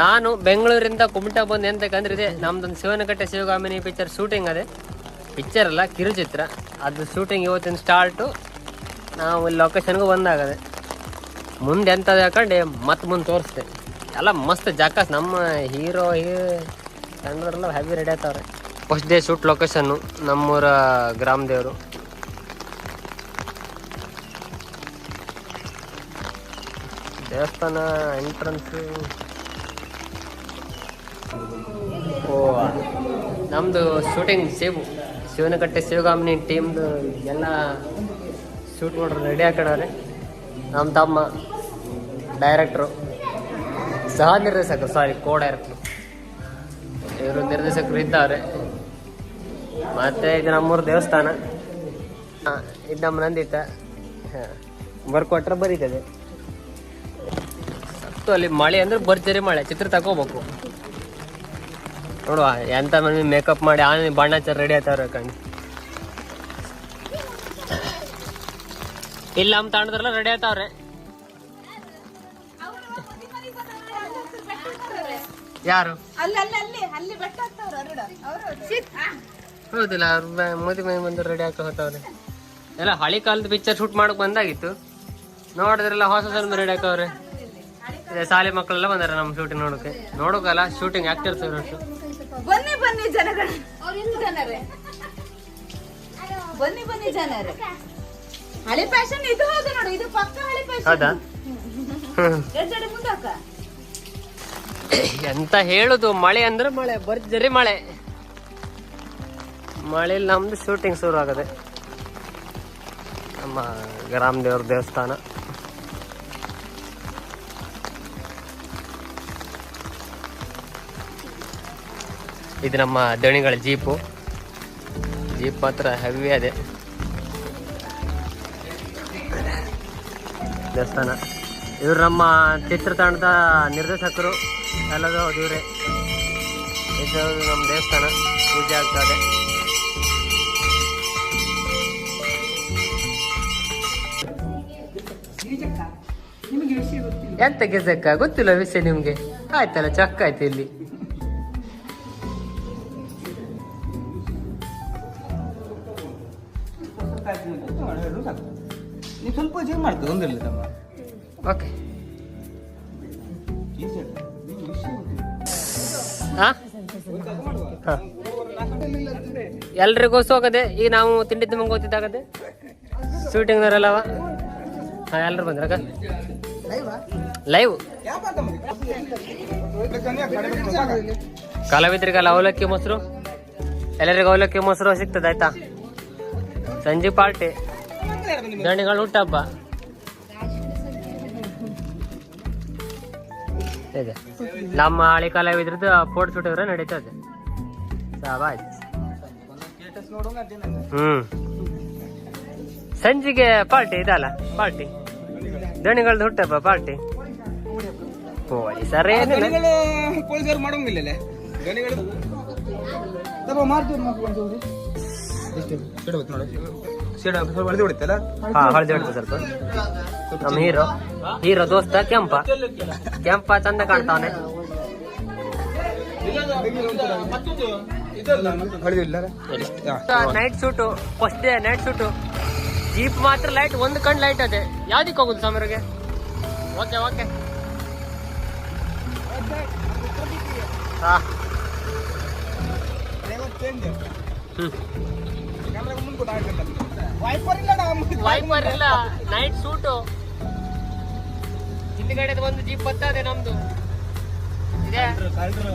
ನಾನು ಬೆಂಗಳೂರಿಂದ ಕುಮಟಾ ಬಂದು ಎಂತಕ್ಕಂದ್ರೆ ಇದೆ. ನಮ್ದೊಂದು ಶಿವನಕಟ್ಟೆ ಶಿವಗಾಮಿನಿ ಪಿಕ್ಚರ್ ಶೂಟಿಂಗ್ ಅದೇ. ಪಿಕ್ಚರ್ ಅಲ್ಲ, ಕಿರುಚಿತ್ರ. ಅದು ಶೂಟಿಂಗ್ ಇವತ್ತಿನ ಸ್ಟಾರ್ಟು ನಾವು ಇಲ್ಲಿ ಲೊಕೇಶನ್ಗೂ ಬಂದಾಗದೆ. ಮುಂದೆ ಎಂಥದ್ದು ಹಾಕೊಂಡು, ಮತ್ತೆ ಮುಂದೆ ತೋರಿಸ್ತೆ ಎಲ್ಲ ಮಸ್ತ್ ಜಾಕಾಸ್, ನಮ್ಮ ಹೀರೋ ಹೀರೋ ಕಂಡ್ರೆಲ್ಲ ಹೆವಿ ರೆಡಿ ಆಯ್ತವ್ರೆ ಫಸ್ಟ್ ಡೇ ಶೂಟ್ ಲೊಕೇಶನ್ನು ನಮ್ಮೂರ ಗ್ರಾಮ ದೇವರು ದೇವಸ್ಥಾನ ಎಂಟ್ರನ್ಸ್ ಓ ನಮ್ಮದು ಶೂಟಿಂಗ್ ಸೇಬು ಶಿವನಕಟ್ಟೆ ಶಿವಗಾಮಿನಿ ಟೀಮ್ದು ಎಲ್ಲ ಶೂಟ್ ಮಾಡ್ರು ರೆಡಿ ಹಾಕೊಂಡವ್ರೆ. ನಮ್ಮ ತಮ್ಮ ಡೈರೆಕ್ಟ್ರು ಸಹ ನಿರ್ದೇಶಕರು ಸಾರಿ ಕೋ ಡೈರೆಕ್ಟ್ರು ಇವರು ನಿರ್ದೇಶಕರು ಇದ್ದಾರೆ. ಮತ್ತು ಇದು ನಮ್ಮೂರು ದೇವಸ್ಥಾನ. ಹಾಂ, ಇದು ನಮ್ಮ ನಂದಿತ. ಹಾಂ ಬರ್ಕೊಟ್ರೆ ಬರೀತದೆ. ಸತ್ತು ಅಲ್ಲಿ ಮಳೆ ಅಂದ್ರೆ ಭರ್ಜರಿ ಮಳೆ, ಚಿತ್ರ ತಗೋಬೇಕು. ನೋಡುವ ಎಂತ ಮಂದಿ ಮೇಕಪ್ ಮಾಡಿ ಆನೆ ಬಣ್ಣ ಹಚ್ಚ ರೆಡಿ ಆಯ್ತಾವ್ರೆ ಕಣ್ ಇಲ್ಲ ನಮ್ಮ ತಾಣದ್ರಲ್ಲ ರೆಡಿ ಆಯ್ತಾವ್ರೆ ಯಾರು? ಹೌದಿಲ್ಲ ಅವ್ರು ಮೋದಿ ಮನೆ ಬಂದು ರೆಡಿ ಆಗ್ತಾ ಹೋಗ್ತಾವ್ರೆ. ಎಲ್ಲ ಹಳಿ ಕಾಲದ ಪಿಕ್ಚರ್ ಶೂಟ್ ಮಾಡಕ್ ಬಂದಾಗಿತ್ತು. ನೋಡಿದ್ರೆಲ್ಲ ಹೊಸ ಸ್ವಲ್ಪ ರೆಡಿ ಹಾಕವ್ರೆ ಶಾಲೆ ಮಕ್ಕಳೆಲ್ಲ ಬಂದಾರ ನಮ್ಮ ಶೂಟಿಂಗ್ ನೋಡೋಕೆ. ನೋಡೋಕಲ್ಲ ಶೂಟಿಂಗ್ ಆಕ್ಟರ್ಸ್ ಇರೋಷ್ಟು. ಬನ್ನಿ ಬನ್ನಿ ಜನಗಳ. ಜನರೇ. ಬನ್ನಿ ಬನ್ನಿ ಜನರೇ. ಹಳೆ ಫ್ಯಾಷನ್ ಇದು ಹೌದು ನೋಡು ಇದು ಪಕ್ಕ ಹಳೆ ಹೌದಾ? ಫ್ಯಾಷನ್ ಎದ್ದಡೆ ಮುಂದಕ್ಕ. ಎಂತ ಹೇಳುದು ಮಳೆ ಅಂದ್ರೆ ಮಳೆ ಬರ್ಜರಿ ಮಳೆ. ಮಳೆಯಲ್ಲಿ ನಮ್ದು ಶೂಟಿಂಗ್ ಶುರು ಆಗದೆ. ನಮ್ಮ ಗ್ರಾಮ ದೇವ್ರ ದೇವಸ್ಥಾನ. ಇದು ನಮ್ಮ ದೋಣಿಗಳ ಜೀಪು. ಜೀಪ್ ಮಾತ್ರ ಹೆವಿ ಅದೇ. ದೇವಸ್ಥಾನ. ಇವರು ನಮ್ಮ ಚಿತ್ರತಂಡದ ನಿರ್ದೇಶಕರು. ಎಲ್ಲದೂ ಇವರೇ. ಇದು ನಮ್ಮ ದೇವಸ್ಥಾನ. ಪೂಜೆ ಆಗ್ತದೆ ಎಂತ ಗೆಜಕ್ಕ? ಗೊತ್ತಿಲ್ಲ ವಿಷಯ ನಿಮ್ಗೆ. ಆಯ್ತಲ್ಲ ಚಕ್ಕ ಆಯ್ತು ಇಲ್ಲಿ. ನೀವು ಸ್ವಲ್ಪ ಚೇಂಜ್ ಮಾಡ್ತದೆ ಒಂದಿರಲಿ ತಮ್ಮ ಓಕೆ. ಎಲ್ರಿಗೂ ಹೋಗದೆ ಈಗ ನಾವು ತಿಂಡಿ ತುಂಬ ಗೊತ್ತಿದ್ದಾಗದೆ ಶೂಟಿಂಗ್ನವರೆಲ್ಲವ ಹಾಂ ಎಲ್ಲರೂ ಬಂದ್ರಾಗ ಲೈವ್ ಕಲಾವಿದರಿಗೆಲ್ಲ ಅವಲಕ್ಕಿ ಮೊಸರು? ಎಲ್ಲರಿಗೂ ಅವಲಕ್ಕಿ ಮೊಸರು ಸಿಗ್ತದೆ, ಆಯ್ತಾ? ಸಂಜೆ ಪಾರ್ಟಿ. ದಣಿಗಳು ಹುಟ್ಟಬ್ಬ ಇದೆ. ನಮ್ಮ ಹಳಿ ಕಲಾವಿದ್ರದ್ದು ಫೋಟೋ ಸುಟ್ಟಿದ್ರೆ ನಡೀತದೆ ಸಾಬಾಯ್ ಹ್ಮ್. ಸಂಜೆಗೆ ಪಾರ್ಟಿ ಇದಲ್ಲ ಪಾರ್ಟಿ. ದಣಿಗಳದ್ದು ಹುಟ್ಟಪ್ಪ ಪಾರ್ಟಿ. ಸರ್ ಏನಿಲ್ಲ. ಗಣಿಗಳು ಪೊಲೀಸರು ಮಾಡೋಂಗಿಲ್ಲ ಹೊಡಿತಲ್ಲ ಹಾ ಹಳದಿ ಹೊಡ್ತು ಸ್ವಲ್ಪ. ನಮ್ಮ ಹೀರೋ ಹೀರೋ ದೋಸ್ತ ಕೆಂಪ. ಕೆಂಪ ಚಂದ ಕಾಣ್ತಾವನೆ night shoot first day night shoot jeep ಮಾತ್ರ ಲೈಟ್ ಒಂದು ಕಣ್ ಲೈಟ್ ಅದೇ. ಯಾವ್ದಕ್ಕೆ ಹೋಗುದು ಸಮರಿಗೆ? ಓಕೆ ಓಕೆ ಹಾ. ವೈಪರ್ ಇಲ್ಲ ವೈಪರ್ ಇಲ್ಲ. ನೈಟ್ ಸೂಟು ಹಿಂದ್ಗಡೆ ಒಂದು ಜೀಪ್ ಬರ್ತದೆ ನಮ್ದು. ಇದೆ.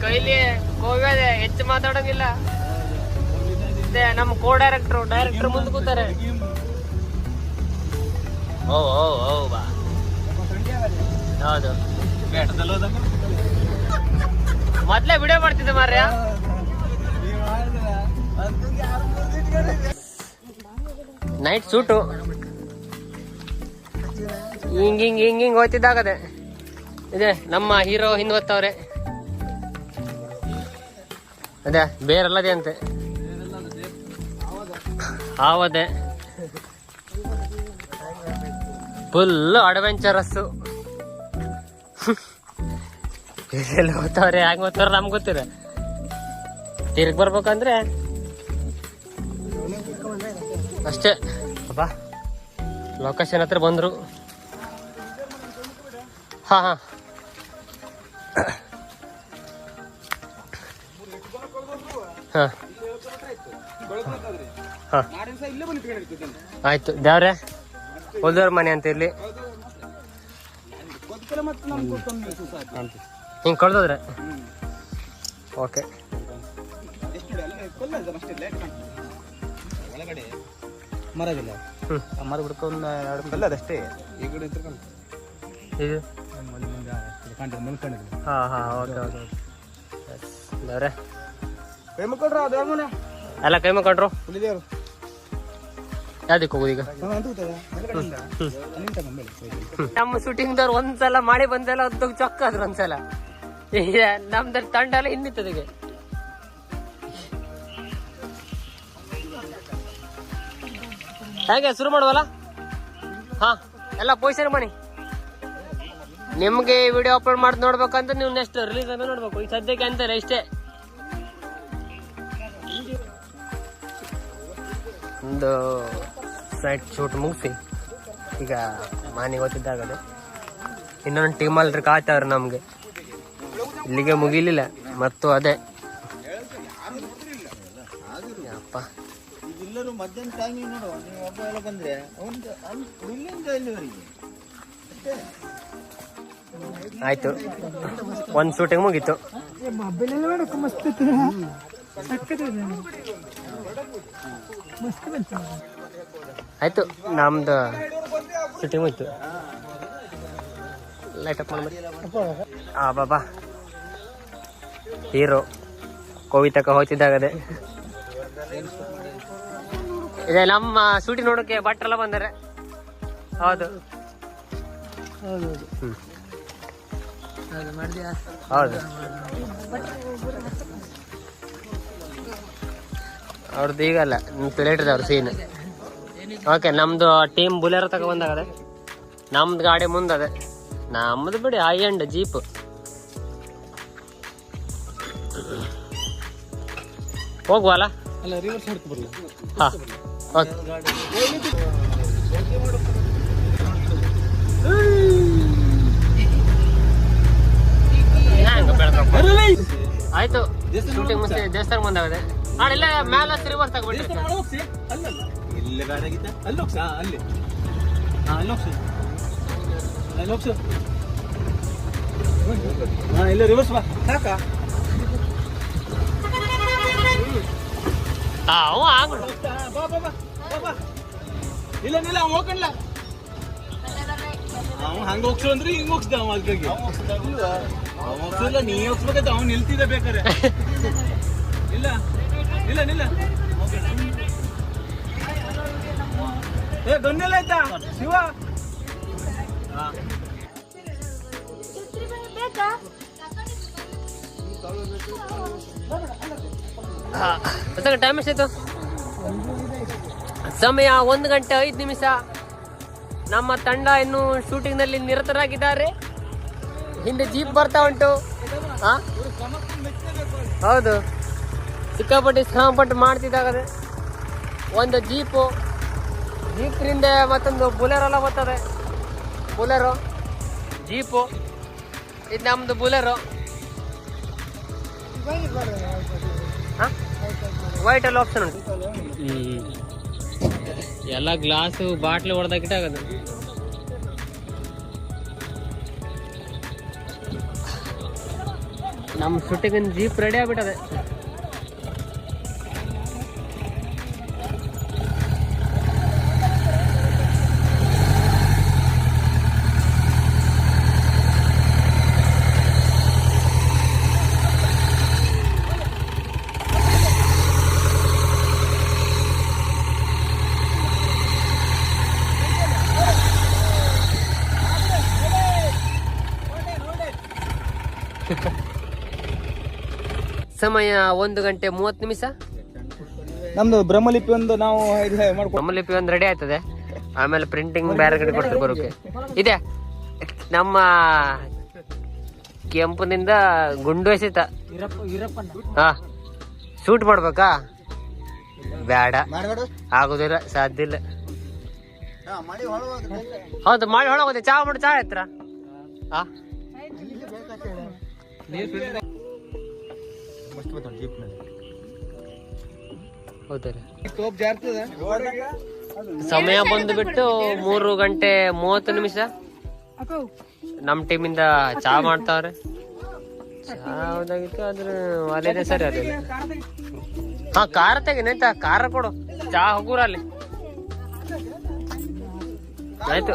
ಕೈಲಿ ಕೋವಿದೆ ಹೆಚ್ಚು ಮಾತಾಡೋಂಗಿಲ್ಲ. ಇದೆ ನಮ್ಮ ಕೋ ಡೈರೆಕ್ಟ್ರು ಡೈರೆಕ್ಟರ್ ಮುಂದೆ ಕೂತಾರೆ. ಓ ಓ ಓ ಬಾ. ಹೌದು. ಮೊದ್ಲೇ ವಿಡಿಯೋ ಮಾಡ್ತಿದ್ದೆ ಮಾರ್ಯ ನೈಟ್ ಸೂಟು ಹಿಂಗ್ ಹಿಂಗ್ ಹಿಂಗ್ ಹಿಂಗ್ ಹೋಯ್ತಿದ್ದಾಗದೆ. ಇದೆ, ನಮ್ಮ ಹೀರೋ ಹಿಂದ್ ಓದ್ತವ್ರೆ ಅದೇ, ಬೇರೆಲ್ಲದೆ ಅಂತೆ. ಆವದೆ. ಫುಲ್ ಅಡ್ವೆಂಚರಸ್ಸು ಓದ್ತಾವ್ರೆ ಹೆಂಗ್ ಓದ್ತಾರ ನಮ್ಗೆ ಗೊತ್ತಿರ ತಿರ್ಗಿ ಬರ್ಬೇಕಂದ್ರೆ ಅಷ್ಟೇ. ಅಪ್ಪ ಲೊಕೇಶನ್ ಹತ್ರ ಬಂದರು. ಹಾಂ ಹಾಂ. ಹಾ. ಆಯ್ತು. ದೇವ್ರೆ ಹೊಲ್ದವ್ರ ಮನೆ ಅಂತ ಇರ್ಲಿ. ಹಿಂಗ್ ಕಳ್ದೋದ್ರೆ? ಓಕೆ. ಒಳಗಡೆ. ಆ ಮರ ಬಿಡ್ಕೊಂಡು ಎರಡು ಕಲ್ಲ ಅದಷ್ಟೇ. ಈ ಕಡೆ ತಿರ್ಕೊಂಡು ಇದು ಅಲ್ಲಿ ಮುಂದೆ ಹಾ ಹಾ ಓಕೆ ಓಕೆ ದೇವ್ರೆ ಕೈ ಮುಕ್ಕೊಳ್ರ ಅದು ಯಾವನ ಎಲ್ಲ ಕೈ ಮುಖಂಡ್ರು ಹುಲಿದೇವರು ಯಾವ್ದಕ್ಕೆ ಹೋಗುದು ಈಗ? ಅಂತ ಗೊತ್ತದ ಮೇಲ್ಗಡೆಯಿಂದ ನಮ್ಮ ಶೂಟಿಂಗ್ದವ್ರು ಒಂದ್ಸಲ ಮಾಡಿ ಬಂದೆಲ್ಲ ಚೊಕ್ಕ ಆದ್ರು ಒಂದ್ಸಲ. ನಮ್ದು ತಂಡ ಎಲ್ಲ ಹಿಂದಿತ್ತದಿಗೆ ಹೇಗೆ ಶುರು ಮಾಡುವಲ್ಲ? ಹಾ, ಎಲ್ಲ ಪೊಸಿಷನ್ ಮಾಡಿ ನಿಮ್ಗೆ ವಿಡಿಯೋ ಅಪ್ಲೋಡ್ ಮಾಡಿ ನೋಡ್ಬೇಕಂತ ನೀವು ನೆಕ್ಸ್ಟ್ ರಿಲೀಸ್ ಆದ್ಮೇಲೆ ನೋಡ್ಬೇಕು. ಈ ಸದ್ಯಕ್ಕೆ ಅಂತಾರೆ ಇಷ್ಟೇ. ಒಂದು ಸೈಟ್ ಶೂಟ್ ಮುಗಿಸಿ. ಈಗ ಮಾನಿ ಗೊತ್ತಿದ್ದಾಗದೆ ಇನ್ನೊಂದು ಟೀಮಲ್ಲಿ ಕಾಯ್ತಾವ್ರೆ ನಮಗೆ. ಇಲ್ಲಿಗೆ ಮುಗಿಲಿಲ್ಲ, ಮತ್ತು ಅದೇ. ಮಧ್ಯಾಹ್ನ ಟೈಮಿಗೆ ನೋಡು ನೀವು ಒಬ್ಬ ಎಲ್ಲ ಬಂದ್ರೆ ಒಂದು ಇಲ್ಲಿಂದ ಇಲ್ಲಿವರೆಗೆ. ಆಯ್ತು. ಒಂದು ಶೂಟಿಂಗ್ ಮುಗೀತು. ಆಯ್ತು ನಮ್ದು ಶೂಟಿಂಗ್ ಮುಗಿತು. ಲೈಟ್ ಅಪ್ ಮಾಡಿ ಆ ಬಾಬಾ ಹೀರೋ ಕವಿತಕ ಹೋಗ್ತಿದ್ದಾಗದೆ. ಇದೆ ನಮ್ಮ ಸೂಟಿ ನೋಡೋಕೆ ಭಟ್ರೆಲ್ಲ ಬಂದರೆ. ಹೌದು. ಹೌದು ಅವ್ರದ್ದು ಈಗಲ್ಲ ಲೇಟರ್ ಅವ್ರ ಸೀನ್ ಓಕೆ ನಮ್ದು ಟೀಮ್ ಬುಲೆರೋ ತಗೊ ಬಂದಾಗದೆ. ನಮ್ದು ಗಾಡಿ ಮುಂದದೆ. ನಮ್ಮದು ಬಿಡಿ ಹೈ ಎಂಡ್ ಜೀಪ್ ಹೋಗುವಲ್ಲ ಹಾ? ಆಯ್ತು ಶೂಟಿಂಗ್ ಮುಂಚೆ ದೇವಸ್ಥಾನ ಬಂದಾಗದೆ ಇಲ್ಲ ಮ್ಯಾಲ ರಿವರ್ಸ್ ತಗೊಬಿಟ್ರಿ ಇಲ್ಲಿ ಆಗಿತ್ತ ಅಲ್ಲಿ ಹೋಗ್ಸ ಅಲ್ಲಿ ಹಾ ರಿವರ್ಸ್ ಬಾ ಬಾ ಬಾ ಬಾ ಇಲ್ಲ ಇಲ್ಲ ಅವ ಹೋಗಲ್ಲ ಅವ್ ಹಂಗ ಹೋಗ್ಸು ಅಂದ್ರೆ ಹಿಂಗ ಹೋಗ್ಸ್ದ ಅವ ಅದ್ಕಾಗಿ ಅವ ಹೋಗ್ಸಿಲ್ಲ ನೀ ಹೋಗ್ಸ್ಬೇಕಂತ ಅವ್ನು ನಿಲ್ತಿದ್ದ ಬೇಕಾರೆ ಇಲ್ಲ ಇಲ್ಲ ನಿಲ್ಲ. ಏ ಗನ್ನೆಲ್ಲ ಆಯ್ತಾ? ಶಿವ? ಟೈಮ್ ಎಷ್ಟಾಯ್ತು? ಸಮಯ ಒಂದು ಗಂಟೆ ಐದು ನಿಮಿಷ. ನಮ್ಮ ತಂಡ ಇನ್ನು ಶೂಟಿಂಗ್ನಲ್ಲಿ ನಿರತರಾಗಿದ್ದಾರೆ. ಹಿಂದೆ ಜೀಪ್ ಬರ್ತಾ ಉಂಟು. ಹಾ ಹೌದು. ಸಿಕ್ಕಾಪಟ್ಟಿ ಸಿಕ್ಕಾಪಟ್ಟು ಮಾಡ್ತಿದ್ದಾಗದೆ. ಒಂದು ಜೀಪು. ಜೀಪ್ನಿಂದ ಮತ್ತೊಂದು ಬುಲೆರೋ ಬರ್ತದೆ. ಬುಲೆರೋ. ಜೀಪು. ಇದು ನಮ್ದು ಬುಲೆರೋ. ವೈಟ್ ಅಲ್ಲಿ ಆಪ್ಷನ್ ಉಂಟು. ಎಲ್ಲ ಗ್ಲಾಸು ಬಾಟ್ಲಿ ಹೊಡೆದಾಕಿಟ್ಟಾಗದು ನಮ್ಮ ಸುಟ್ಟಿಗಿನ ಜೀಪ್ ರೆಡಿ ಆಗ್ಬಿಟ್ಟದೆ. ಸಮಯ ಒಂದು ಗಂಟೆ ಮೂವತ್ತು ನಿಮಿಷ? ನಮ್ದು ಬ್ರಹ್ಮಲಿಪಿ ಒಂದು ನಾವು ಇದು ಮಾಡ್ಕೊ ನಮ್ಮಲ್ಲಿ ಒಂದು ರೆಡಿ ಆಯ್ತದೆ. ಆಮೇಲೆ ಪ್ರಿಂಟಿಂಗ್ ಬೇರೆ ಕಡೆ ಕೊಡ್ತಾರೆ ಬರೋಕೆ. ಇದೆ. ನಮ್ಮ ಕೆಂಪನಿಂದ ಗುಂಡು ಎಸಿತ. ಹಾ. ಶೂಟ್ ಮಾಡ್ಬೇಕಾ? ಬೇಡ. ಆಗೋದಿಲ್ಲ ಸಾಧ್ಯ ಇಲ್ಲ. ಹೌದು ಮಾಡಿ ಹೊಳಗೋದೆ ಚಾ ಮಾಡಿ ಚಾ ಎತ್ತರ. ಹಾ ಜೀಪ್ ಮೇಲೆ. ಹೌದಲ್ಲ. ತೋಪ್ ಜಾರ್ತದ ಸಮಯ ಬಂದ್ಬಿಟ್ಟು ಮೂರು ಗಂಟೆ ಮೂವತ್ತು ನಿಮಿಷ. ನಮ್ ಟೀಮಿಂದ ಚಾ ಮಾಡ್ತಾವ್ರೆ. ಚಾದಾಗಿತ್ತು ಹೌದಾಗಿತ್ತು ಆದ್ರೆ ಅಲ್ಲೇನೆ ಸರಿ ಅದೇ ಹಾ ಖಾರ ತೆಗಿನ ಆಯ್ತಾ ಖಾರ ಕೊಡು. ಚಾ ಹೋಗುರ ಅಲ್ಲಿ ಆಯ್ತು.